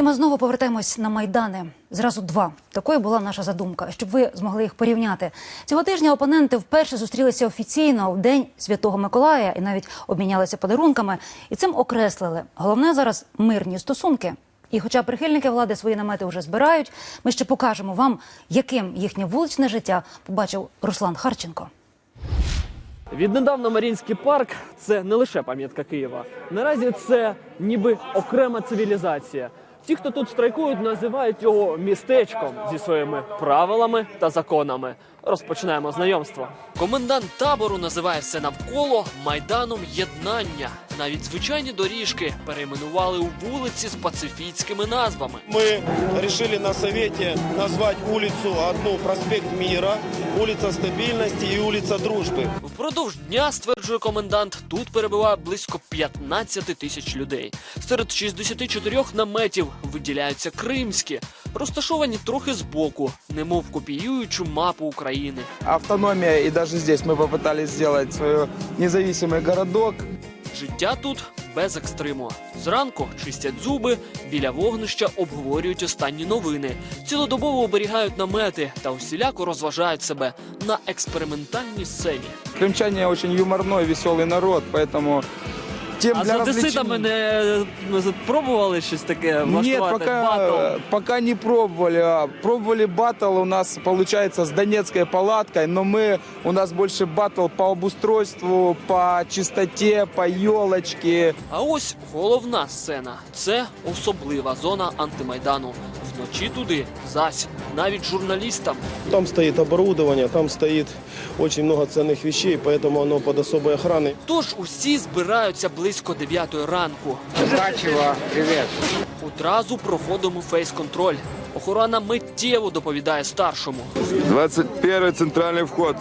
І ми знову повертаємось на майдани. Зразу два. Такою була наша задумка, щоб ви змогли їх порівняти. Цього тижня опоненти вперше зустрілися офіційно в день Святого Миколая і навіть обмінялися подарунками. І цим окреслили. Головне зараз мирні стосунки. І хоча прихильники влади свої намети вже збирають, ми ще покажемо вам, яким їхнє вуличне життя побачив Руслан Харченко. Віднедавна Марінський парк це не лише пам'ятка Києва. Наразі це ніби окрема цивілізація. Ті, хто тут страйкують, називають його містечком зі своїми правилами та законами. Розпочинаємо знайомство. Комендант табору називає все навколо майданом єднання. Навіть звичайні доріжки перейменували у вулиці з пацифістськими назвами. Мы решили на совете назвать улицу одну проспект Мира, улица Стабильности и улица Дружбы. Впродовж дня, стверджує комендант, тут перебуває близько 15 тисяч людей. Серед 64 наметів виділяються кримські, розташовані трохи збоку, немов копіюючи мапу України. автономия, и даже здесь мы попытались сделать свой независимый городок. Життя тут без екстриму. Зранку чистять зуби, біля вогнища обговорюють останні новини, цілодобово оберігають намети та усіляко розважають себе на експериментальній сцені. Крымчане очень юморной, веселый народ, поэтому тем А для одеситами развлечений- не пробували щось таке Нет, влаштувати? пока, батл? пока не пробовали. А Пробовали батл у нас, получается, с донецкой палаткой, но мы, у нас больше батл по обустройству, по чистоте, по елочке. А ось головна сцена. Це особлива зона антимайдану. Вночі туди зась навіть журналістам. Там стоит оборудование, там стоит очень много ценных вещей, поэтому оно под особой охраной. Тож усі збираються близько 9 ранку. Удачева, привет. Одразу проходимо фейс-контроль. Охорона миттєво доповідає старшому. 21 центральный вход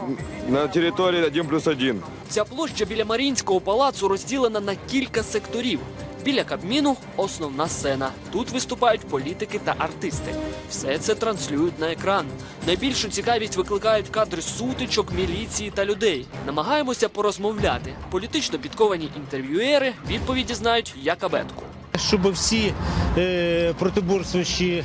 на территории 1 плюс 1. Ця площа біля Марінського палацу розділена на кілька секторів. Біля Кабміну основна сцена. Тут виступають політики та артисти. Все це транслюють на екран. Найбільшу цікавість викликають кадри сутичок, міліції та людей. Намагаємося порозмовляти. Політично підковані інтерв'юери відповіді знають як абетку щоб всі е, протиборствуючі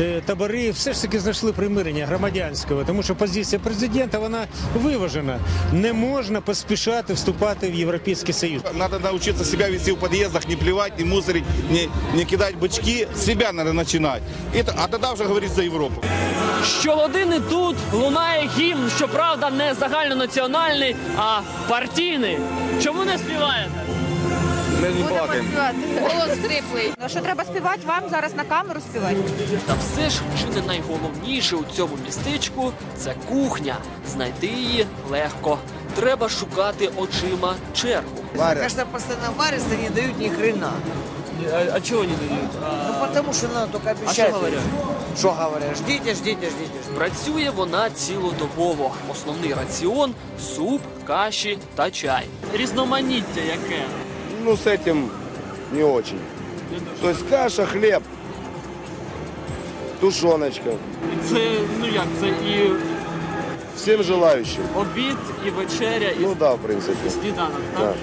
е, табори все ж таки знайшли примирення громадянського, тому що позиція президента вона виважена. Не можна поспішати вступати в Європейський Союз. Надо научиться себя вести в подъездах, не плевать, не мусорить, не, не кидать бычки. С себя надо начинать. Это, а тогда уже говорить за Европу. Щогодини тут лунає гімн, щоправда, не загальнонаціональний, а партійний. Чому не співаєте? Не плакаем. Голос хриплий. Ну що треба співати вам зараз на камеру співати? Та все ж чи не найголовніше у цьому містечку це кухня. Знайти її легко. Треба шукати очима чергу. Конечно, постоянно варятся, не дают ни хрена. А, а чого не дають? Ну потому что надо только А обещать. що говорять? Что говорят? Ждите, ждите, ждите. ждите. Працює вона цілодобово. Основний раціон суп, каші та чай. Різноманіття яке. Ну, с этим не очень. То есть каша, хлеб, тушеночка. Це ну як це і Всем желающим. обід, і вечеря, і Ну да, в принципе. сніданок. Да.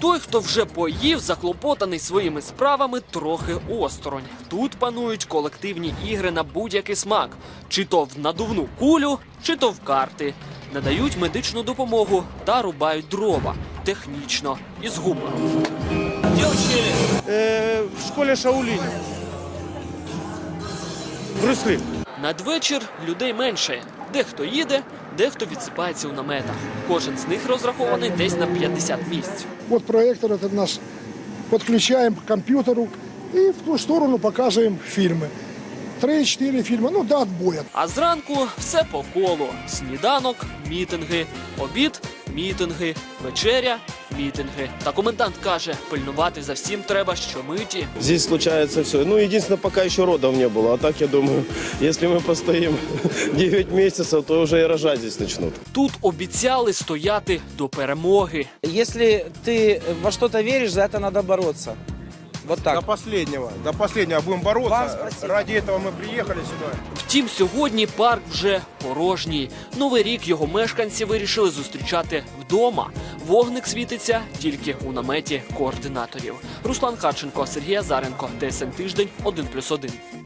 Той, хто вже поїв, заклопотаний своїми справами, трохи осторонь. Тут панують колективні ігри на будь-який смак, чи то в надувну кулю, чи то в карти. Надають медичну допомогу та рубають дрова технічно і з гумором. Э, в школе Шаулинь. Брюсли. Надвечір людей менше. Дехто їде, дехто відсипається у наметах. Кожен з них розрахований десь на 50 місць. Вот проектор этот наш подключаем к компьютеру и в ту сторону показываем фильмы. Три-четыре фильма, ну до отбоя. А зранку все по колу: сніданок, мітинги, обід, мітинги, вечеря, мітинги. Та комендант каже, пильнувати за всім треба щомиті. Здесь случается все. Ну, единственное, пока еще родов не было. А так, я думаю, если мы постоим 9 месяцев, то уже и рожать здесь начнут. Тут обіцяли стояти до перемоги. Если ты во что-то веришь, за это надо бороться. Вот так. До последнего, до последнего будем бороться. Вам спасибо. Ради этого мы приехали сюда. Втім, сьогодні парк вже порожній. Новий рік його мешканці вирішили зустрічати вдома. Вогник світиться тільки у наметі координаторів. Руслан Харченко, Сергій Азаренко, ТСН Тиждень, 1+,1.